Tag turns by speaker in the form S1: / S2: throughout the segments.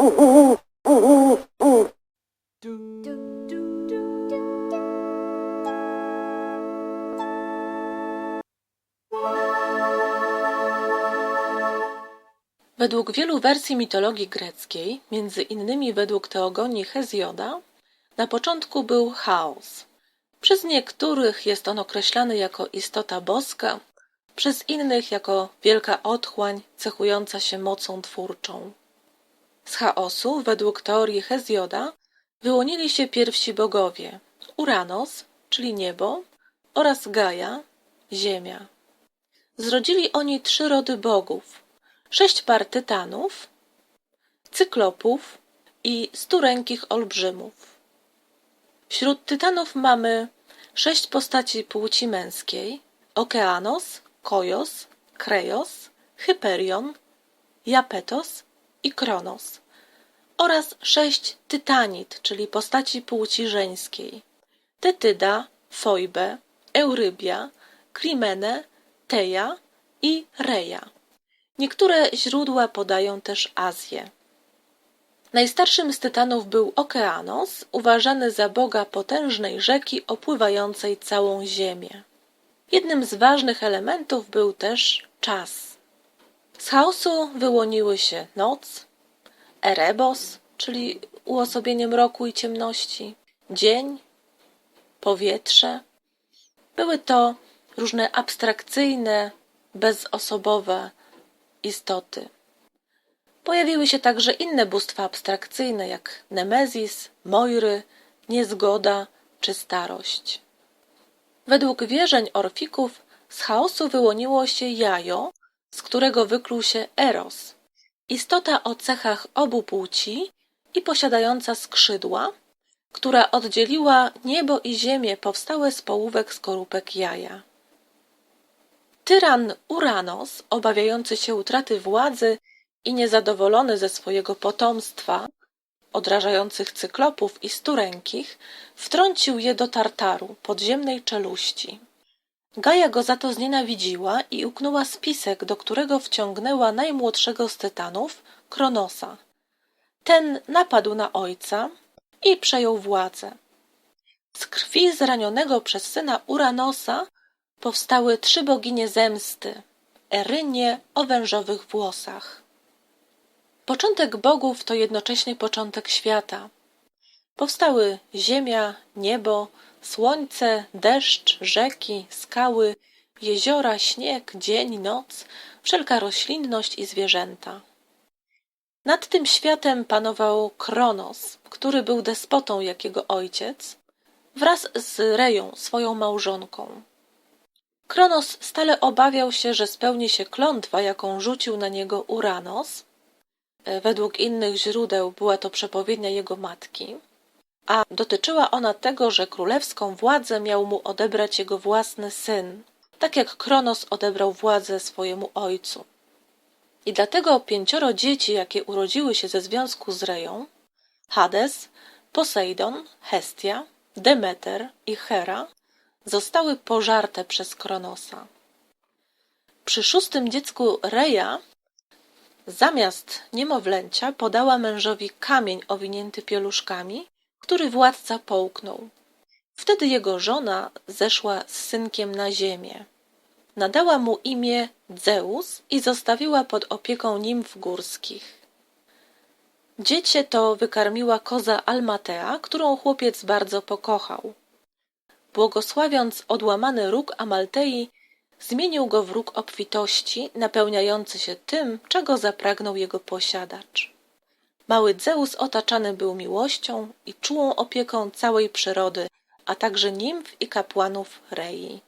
S1: Według wielu wersji mitologii greckiej, między innymi według teogonii Hezjoda, na początku był chaos. Przez niektórych jest on określany jako istota boska, przez innych jako wielka otchłań cechująca się mocą twórczą. Z chaosu, według teorii Hezjoda, wyłonili się pierwsi bogowie Uranos, czyli niebo, oraz Gaja, ziemia. Zrodzili oni trzy rody bogów, sześć par tytanów, cyklopów i sturenkich olbrzymów. Wśród tytanów mamy sześć postaci płci męskiej: Okeanos, Kojos, Krejos, Hyperion, Japetos i Kronos oraz sześć tytanit, czyli postaci płci żeńskiej: Tetyda, Foibe, Eurybia, Klimene, Teja i Reja. Niektóre źródła podają też Azję. Najstarszym z tytanów był Okeanos, uważany za boga potężnej rzeki opływającej całą Ziemię. Jednym z ważnych elementów był też czas. Z chaosu wyłoniły się noc, Erebos, czyli uosobienie mroku i ciemności, dzień, powietrze. Były to różne abstrakcyjne, bezosobowe istoty. Pojawiły się także inne bóstwa abstrakcyjne, jak Nemezis, Moiry, Niezgoda czy Starość. Według wierzeń Orfików z chaosu wyłoniło się jajo, z którego wykluł się Eros, istota o cechach obu płci i posiadająca skrzydła, która oddzieliła niebo i ziemię powstałe z połówek skorupek jaja. Tyran Uranos, obawiający się utraty władzy i niezadowolony ze swojego potomstwa, odrażających cyklopów i sturenkich, wtrącił je do Tartaru, podziemnej czeluści. Gaja go za to znienawidziła i uknęła spisek, do którego wciągnęła najmłodszego z tytanów, Kronosa. Ten napadł na ojca i przejął władzę. Z krwi zranionego przez syna Uranosa powstały trzy boginie zemsty, Erynie o wężowych włosach. Początek bogów to jednocześnie początek świata. Powstały ziemia, niebo, słońce, deszcz, rzeki, skały, jeziora, śnieg, dzień, noc, wszelka roślinność i zwierzęta. Nad tym światem panował Kronos, który był despotą jak jego ojciec, wraz z Reją, swoją małżonką. Kronos stale obawiał się, że spełni się klątwa, jaką rzucił na niego Uranos. E, według innych źródeł była to przepowiednia jego matki, a dotyczyła ona tego, że królewską władzę miał mu odebrać jego własny syn, tak jak Kronos odebrał władzę swojemu ojcu. I dlatego pięcioro dzieci, jakie urodziły się ze związku z Reją, Hades, Posejdon, Hestia, Demeter i Hera, zostały pożarte przez Kronosa. Przy szóstym dziecku Reja zamiast niemowlęcia podała mężowi kamień owinięty pieluszkami, który władca połknął. Wtedy jego żona zeszła z synkiem na ziemię. Nadała mu imię Zeus i zostawiła pod opieką nimf górskich. Dziecię to wykarmiła koza Almatea, którą chłopiec bardzo pokochał. Błogosławiąc odłamany róg Amaltei, zmienił go w róg obfitości, napełniający się tym, czego zapragnął jego posiadacz. Mały Zeus otaczany był miłością i czułą opieką całej przyrody, a także nimf i kapłanów Rei.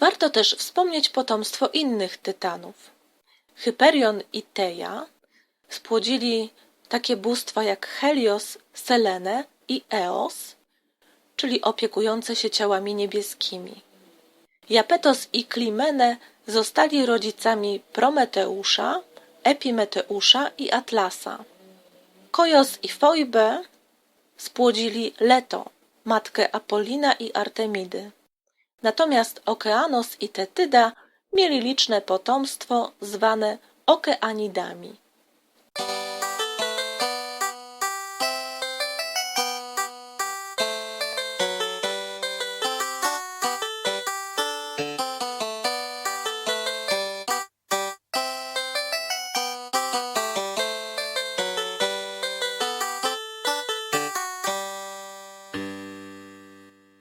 S1: Warto też wspomnieć potomstwo innych tytanów. Hyperion i Teja spłodzili takie bóstwa jak Helios, Selene i Eos, czyli opiekujące się ciałami niebieskimi. Japetos i Klimene zostali rodzicami Prometeusza, Epimeteusza i Atlasa. Kojos i Foibe spłodzili Leto, matkę Apolina i Artemidy. Natomiast Okeanos i Tetyda mieli liczne potomstwo zwane Okeanidami.